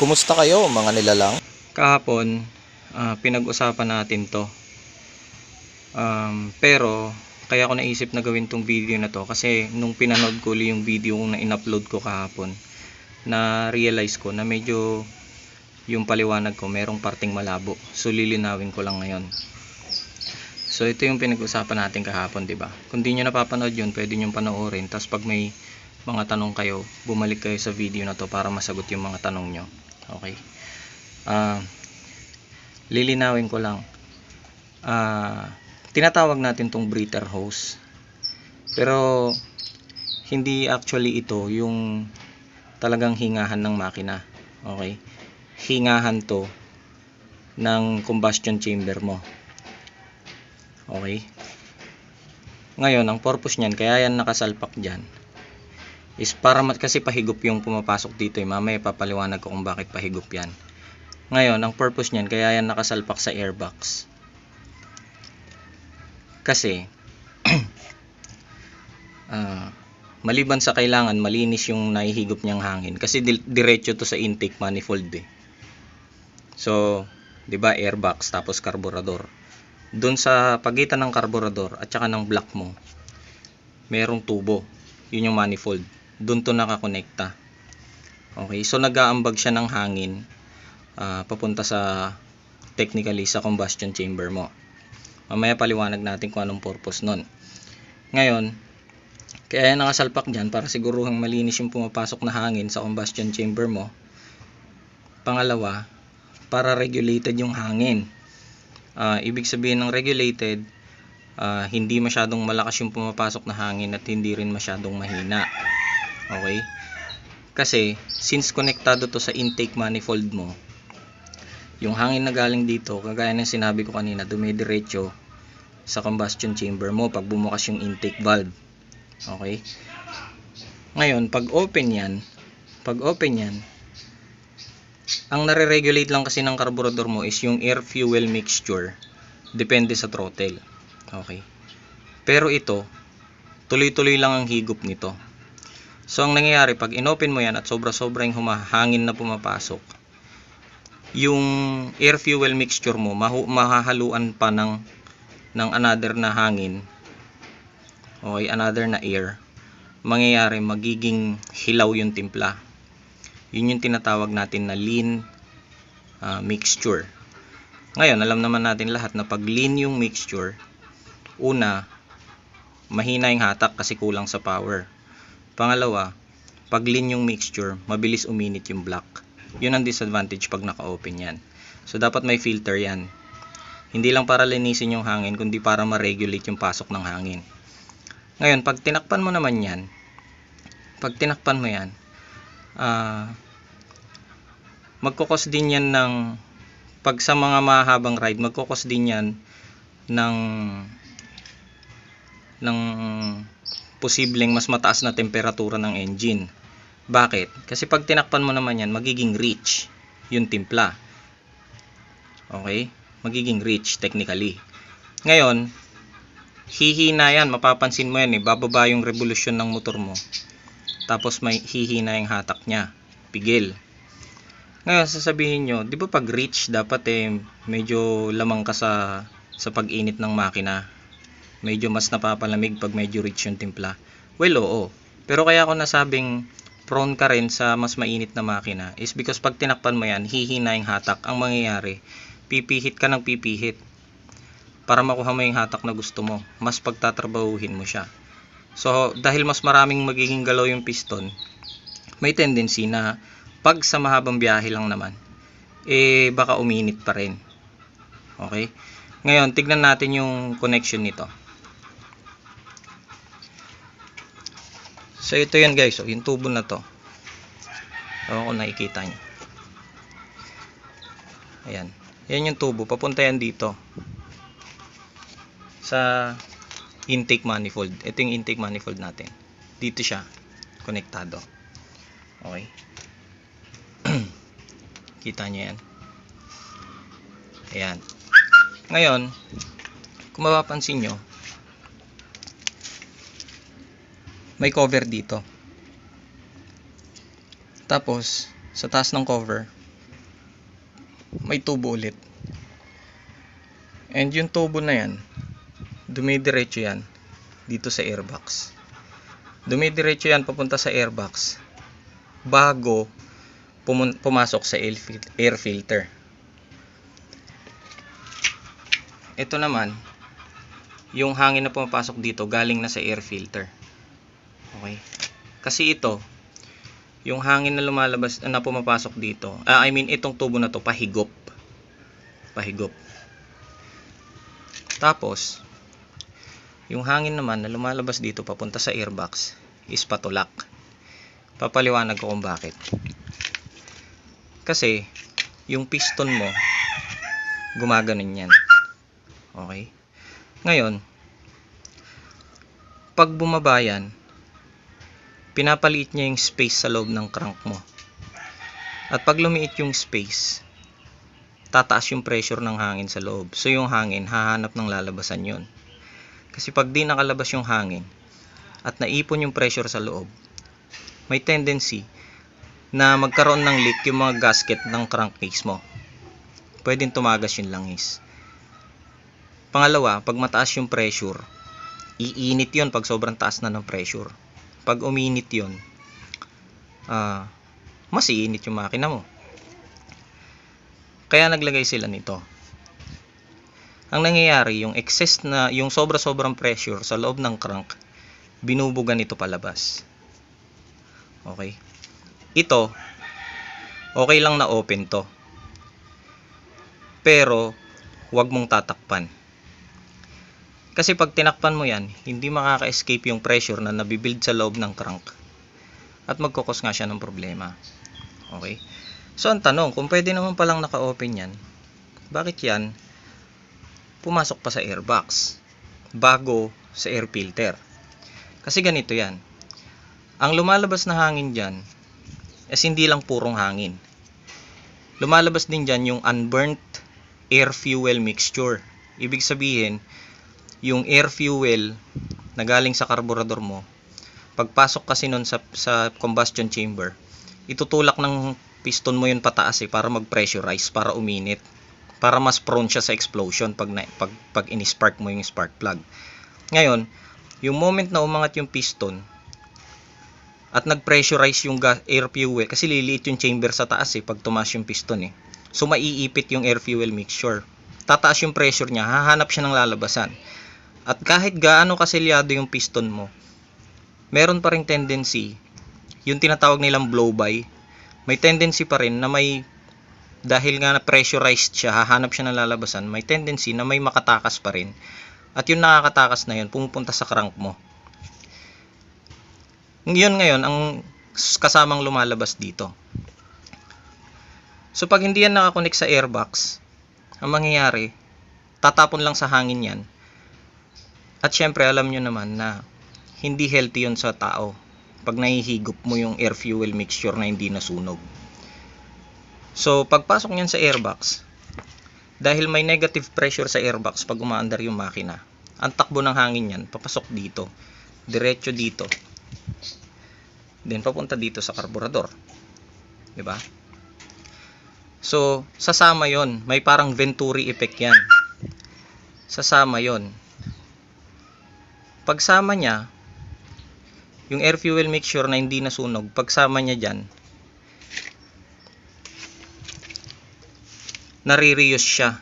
Kumusta kayo mga nilalang? kahapon ah, pinag-usapan natin to. Um, pero kaya ko naisip na gawin tong video na to kasi nung pinanood ko yung video na in-upload ko kahapon na realize ko na medyo yung paliwanag ko merong parting malabo. So lilinawin ko lang ngayon. So ito yung pinag-usapan natin kahapon di ba? Kung di nyo napapanood yun pwede nyo panoorin. Tapos pag may mga tanong kayo bumalik kayo sa video na to para masagot yung mga tanong nyo okay. Ah lilinawin ko lang. Ah tinatawag natin tong breather hose. Pero hindi actually ito yung talagang hingahan ng makina. Okay? Hingahan to ng combustion chamber mo. Okay? Ngayon ang purpose niyan kaya yan nakasalpak dyan is para mat kasi pahigop yung pumapasok dito eh. mamaya papaliwanag ko kung bakit pahigop yan ngayon, ang purpose niyan, kaya yan nakasalpak sa airbox. Kasi, ah, maliban sa kailangan, malinis yung nahihigop niyang hangin. Kasi di- diretso to sa intake manifold eh. So, di ba airbox tapos karburador. Doon sa pagitan ng karburador at saka ng block mo, merong tubo. Yun yung manifold. Doon to nakakonekta. Okay, so nag-aambag siya ng hangin ah, papunta sa technically sa combustion chamber mo. Mamaya paliwanag natin kung anong purpose nun. Ngayon, kaya nakasalpak dyan para siguruhang malinis yung pumapasok na hangin sa combustion chamber mo. Pangalawa, para regulated yung hangin. Ah, ibig sabihin ng regulated, ah, hindi masyadong malakas yung pumapasok na hangin at hindi rin masyadong mahina. Okay? Kasi, since konektado to sa intake manifold mo, yung hangin na galing dito, kagaya ng sinabi ko kanina, dumidiretso sa combustion chamber mo pag bumukas yung intake valve. Okay? Ngayon, pag open yan, pag open yan, ang nare-regulate lang kasi ng carburetor mo is yung air fuel mixture. Depende sa throttle. Okay? Pero ito, tuloy-tuloy lang ang higop nito. So, ang nangyayari, pag inopen mo yan at sobra-sobra yung humahangin na pumapasok, yung air fuel mixture mo mahahaluan pa ng ng another na hangin okay another na air mangyayari magiging hilaw yung timpla. Yun yung tinatawag natin na lean ah, mixture. Ngayon alam naman natin lahat na pag lean yung mixture una mahina yung hatak kasi kulang sa power pangalawa pag lean yung mixture mabilis uminit yung block yun ang disadvantage pag naka-open yan. So, dapat may filter yan. Hindi lang para linisin yung hangin, kundi para ma-regulate yung pasok ng hangin. Ngayon, pag tinakpan mo naman yan, pag tinakpan mo yan, ah magkukos din yan ng, pag sa mga mahabang ride, magkukos din yan ng, ng posibleng mas mataas na temperatura ng engine. Bakit? Kasi pag tinakpan mo naman yan, magiging rich yung timpla. Okay? Magiging rich technically. Ngayon, hihina yan. Mapapansin mo yan eh. Bababa yung revolusyon ng motor mo. Tapos may hihina yung hatak niya. Pigil. Ngayon, sasabihin nyo, di ba pag rich, dapat eh, medyo lamang ka sa, sa pag-init ng makina. Medyo mas napapalamig pag medyo rich yung timpla. Well, oo. Pero kaya ako nasabing prone ka rin sa mas mainit na makina is because pag tinakpan mo yan, hihina yung hatak. Ang mangyayari, pipihit ka ng pipihit para makuha mo yung hatak na gusto mo. Mas pagtatrabahuhin mo siya. So, dahil mas maraming magiging galaw yung piston, may tendency na pag sa mahabang biyahe lang naman, eh baka uminit pa rin. Okay? Ngayon, tignan natin yung connection nito. So ito yan guys, so, yung tubo na to. Ewan kung nakikita nyo. Ayan. Yan yung tubo, papunta yan dito. Sa intake manifold. Ito yung intake manifold natin. Dito siya, konektado. Okay. Kita nyo yan. Ayan. Ngayon, kung mapapansin nyo, may cover dito. Tapos, sa taas ng cover, may tubo ulit. And yung tubo na yan, dumidiretso yan dito sa airbox. Dumidiretso yan papunta sa airbox bago pumasok sa air filter. Ito naman, yung hangin na pumapasok dito galing na sa air filter. Okay? Kasi ito, yung hangin na lumalabas na pumapasok dito, ah, I mean itong tubo na to pahigop. Pahigop. Tapos, yung hangin naman na lumalabas dito papunta sa airbox is patulak. Papaliwanag ko kung bakit. Kasi, yung piston mo, gumaganon yan. Okay? Ngayon, pag bumaba yan, pinapaliit niya yung space sa loob ng crank mo. At pag lumiit yung space, tataas yung pressure ng hangin sa loob. So yung hangin, hahanap ng lalabasan yun. Kasi pag di nakalabas yung hangin, at naipon yung pressure sa loob, may tendency na magkaroon ng leak yung mga gasket ng crankcase mo. Pwedeng tumagas yung langis. Pangalawa, pag mataas yung pressure, iinit yon pag sobrang taas na ng pressure. Pag uminit yon, ah, mas iinit yung makina mo. Kaya naglagay sila nito. Ang nangyayari, yung excess na, yung sobra-sobrang pressure sa loob ng crank, binubugan ito palabas. Okay? Ito, okay lang na open to. Pero, huwag mong tatakpan. Kasi pag tinakpan mo yan, hindi makaka-escape yung pressure na nabibuild sa loob ng crank. At magkukos nga siya ng problema. Okay? So, ang tanong, kung pwede naman palang naka-open yan, bakit yan pumasok pa sa airbox bago sa air filter? Kasi ganito yan. Ang lumalabas na hangin dyan, is hindi lang purong hangin. Lumalabas din dyan yung unburnt air fuel mixture. Ibig sabihin, yung air fuel na galing sa karburador mo, pagpasok kasi nun sa, sa combustion chamber, itutulak ng piston mo yun pataas eh, para mag-pressurize, para uminit. Para mas prone siya sa explosion pag, na, pag, pag in-spark mo yung spark plug. Ngayon, yung moment na umangat yung piston, at nag-pressurize yung gas, air fuel, kasi liliit yung chamber sa taas eh, pag tumaas yung piston eh. So, maiipit yung air fuel mixture. Tataas yung pressure niya, hahanap siya ng lalabasan. At kahit gaano kaselyado yung piston mo, meron pa rin tendency, yung tinatawag nilang blow by, may tendency pa rin na may, dahil nga na pressurized siya, hahanap siya ng lalabasan, may tendency na may makatakas pa rin. At yung nakakatakas na yun, pumupunta sa crank mo. Yun ngayon, ang kasamang lumalabas dito. So pag hindi yan nakakonect sa airbox, ang mangyayari, tatapon lang sa hangin yan. At syempre, alam nyo naman na hindi healthy yun sa tao pag nahihigop mo yung air fuel mixture na hindi nasunog. So, pagpasok niyan sa airbox, dahil may negative pressure sa airbox pag umaandar yung makina, ang takbo ng hangin yan, papasok dito, diretso dito, then papunta dito sa karburador. 'Di ba? So, sasama 'yon. May parang Venturi effect 'yan. Sasama 'yon. Pagsama niya, yung air fuel mixture na hindi nasunog, pagsama niya diyan, nare-reuse siya.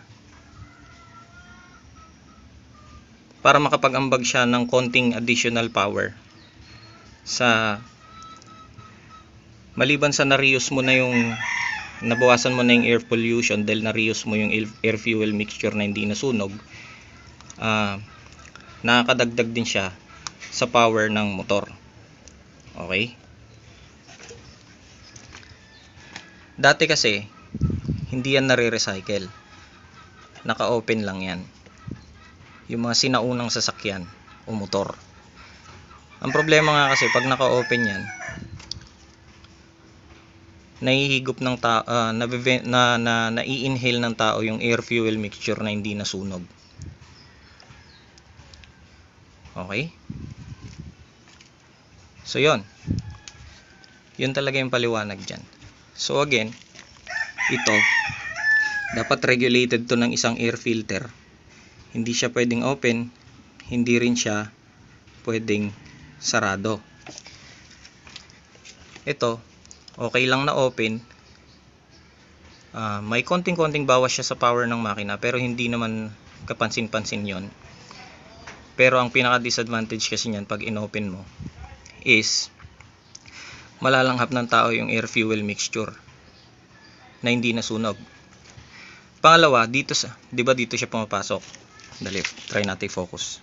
Para makapag-ambag siya ng konting additional power sa maliban sa na-reuse mo na yung nabawasan mo na yung air pollution dahil na-reuse mo yung air fuel mixture na hindi nasunog uh, nakakadagdag din siya sa power ng motor. Okay? Dati kasi hindi yan nare-recycle. Naka-open lang yan. Yung mga sinaunang sasakyan o motor. Ang problema nga kasi pag naka-open yan nahihigop ng tao uh, na, na, na nai-inhale ng tao yung air fuel mixture na hindi nasunog. Okay? So yon. Yun talaga yung paliwanag diyan. So again, ito dapat regulated to ng isang air filter. Hindi siya pwedeng open, hindi rin siya pwedeng sarado. Ito, okay lang na open. Ah, may konting-konting bawas siya sa power ng makina pero hindi naman kapansin-pansin yon. Pero ang pinaka-disadvantage kasi niyan pag inopen mo is malalanghap ng tao yung air fuel mixture na hindi nasunog. Pangalawa, dito sa, 'di ba dito siya pumapasok? Dali, try natin focus.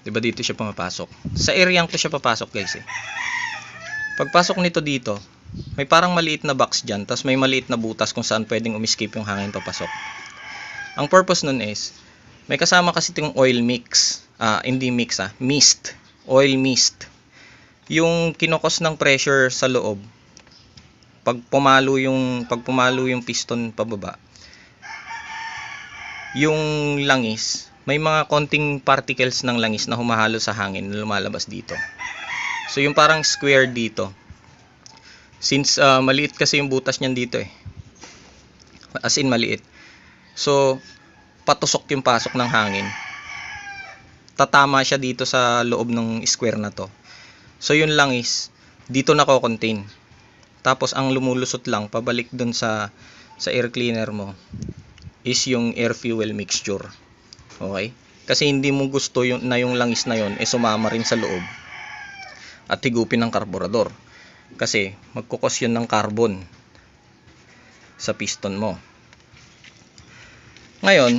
'Di ba dito siya pumapasok? Sa area ko siya papasok, guys eh. Pagpasok nito dito, may parang maliit na box diyan, tapos may maliit na butas kung saan pwedeng umiskip yung hangin papasok. Ang purpose nun is, may kasama kasi itong oil mix. Ah, hindi mix ah, mist. Oil mist. Yung kinokos ng pressure sa loob, pag pumalo yung pag pumalo yung piston pababa, yung langis, may mga konting particles ng langis na humahalo sa hangin na lumalabas dito. So yung parang square dito. Since ah, maliit kasi yung butas niyan dito eh. As in maliit. So patusok yung pasok ng hangin. Tatama siya dito sa loob ng square na to. So yun lang is dito nako-contain. Tapos ang lumulusot lang pabalik dun sa sa air cleaner mo is yung air fuel mixture. Okay? Kasi hindi mo gusto yung, na yung langis na yon eh sumama rin sa loob at higupin ng karburador. Kasi magkukos yun ng carbon sa piston mo. Ngayon,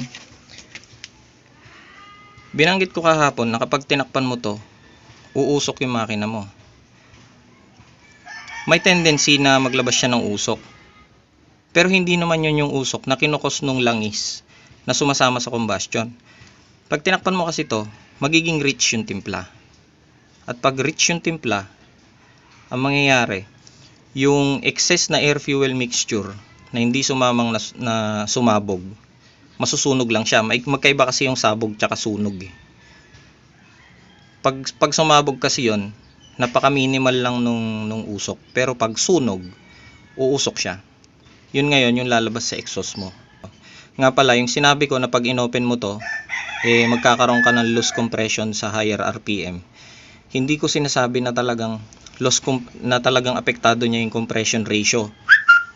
binanggit ko kahapon na kapag tinakpan mo to, uusok yung makina mo. May tendency na maglabas siya ng usok. Pero hindi naman yun yung usok na kinukos nung langis na sumasama sa combustion. Pag tinakpan mo kasi to, magiging rich yung timpla. At pag rich yung timpla, ang mangyayari, yung excess na air fuel mixture na hindi sumamang na, na sumabog, masusunog lang siya. Magkaiba kasi yung sabog tsaka sunog eh. Pag, pag sumabog kasi yon napaka-minimal lang nung, nung usok. Pero pag sunog, uusok siya. Yun ngayon yung lalabas sa exhaust mo. Nga pala, yung sinabi ko na pag inopen mo to, eh, magkakaroon ka ng loose compression sa higher RPM. Hindi ko sinasabi na talagang loss na talagang apektado niya yung compression ratio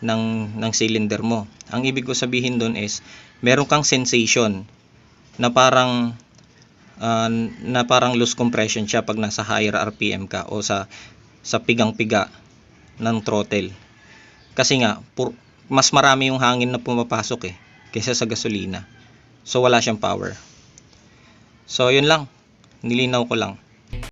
ng ng cylinder mo. Ang ibig ko sabihin doon is meron kang sensation na parang ah, na parang loose compression siya pag nasa higher RPM ka o sa sa pigang-piga ng throttle. Kasi nga pur- mas marami yung hangin na pumapasok eh kaysa sa gasolina. So wala siyang power. So yun lang. Nilinaw ko lang.